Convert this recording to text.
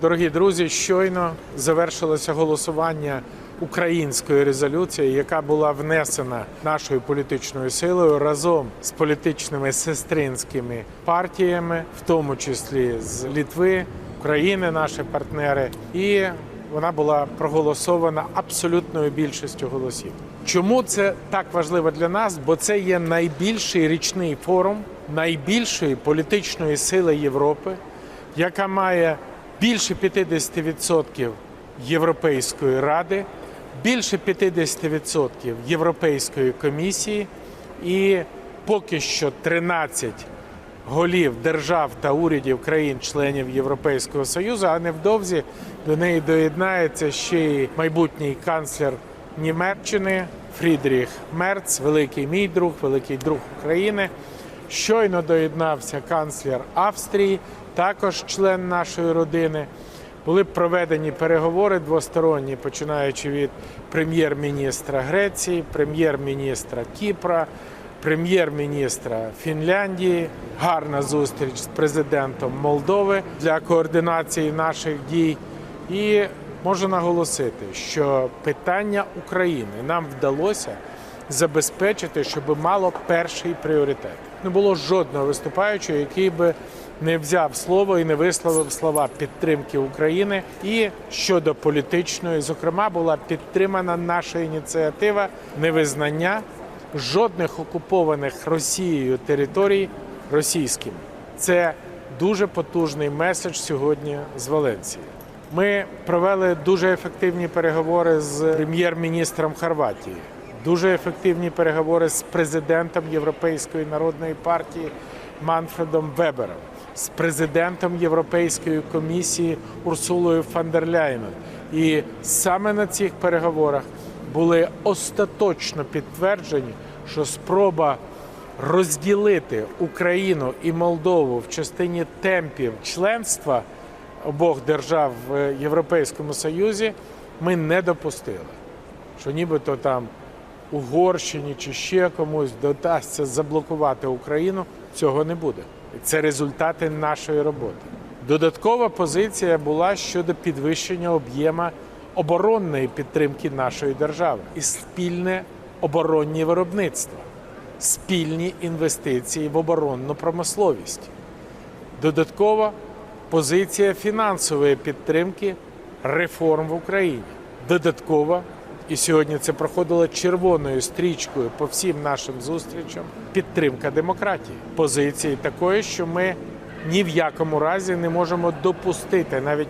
Дорогі друзі, щойно завершилося голосування української резолюції, яка була внесена нашою політичною силою разом з політичними сестринськими партіями, в тому числі з Літви, України, наші партнери, і вона була проголосована абсолютною більшістю голосів. Чому це так важливо для нас? Бо це є найбільший річний форум найбільшої політичної сили Європи, яка має більше 50% Європейської ради, більше 50% Європейської комісії і поки що 13 голів держав та урядів країн-членів Європейського Союзу, а невдовзі до неї доєднається ще й майбутній канцлер Німеччини Фрідріх Мерц, великий мій друг, великий друг України. Щойно доєднався канцлер Австрії, також член нашої родини. Були проведені переговори двосторонні, починаючи від прем'єр-міністра Греції, прем'єр-міністра Кіпра, прем'єр-міністра Фінляндії. Гарна зустріч з президентом Молдови для координації наших дій. І можу наголосити, що питання України нам вдалося забезпечити, щоб мало перший пріоритет. Не було жодного виступаючого, який би не взяв слово і не висловив слова підтримки України. І щодо політичної, зокрема, була підтримана наша ініціатива невизнання жодних окупованих Росією територій російськими. Це дуже потужний меседж сьогодні з Валенції. Ми провели дуже ефективні переговори з прем'єр-міністром Хорватії, дуже ефективні переговори з президентом Європейської народної партії Манфредом Вебером, з президентом Європейської комісії Урсулою фон дер Ляйном. І саме на цих переговорах були остаточно підтверджені, що спроба розділити Україну і Молдову в частині темпів членства обох держав в Європейському Союзі ми не допустили. Що нібито там Угорщині чи ще комусь додасться заблокувати Україну, цього не буде. Це результати нашої роботи. Додаткова позиція була щодо підвищення об'єма оборонної підтримки нашої держави і спільне оборонні виробництво, спільні інвестиції в оборонну промисловість. Додаткова позиція фінансової підтримки реформ в Україні. Додаткова, і сьогодні це проходило червоною стрічкою по всім нашим зустрічам. Підтримка демократії. Позиції такої, що ми ні в якому разі не можемо допустити навіть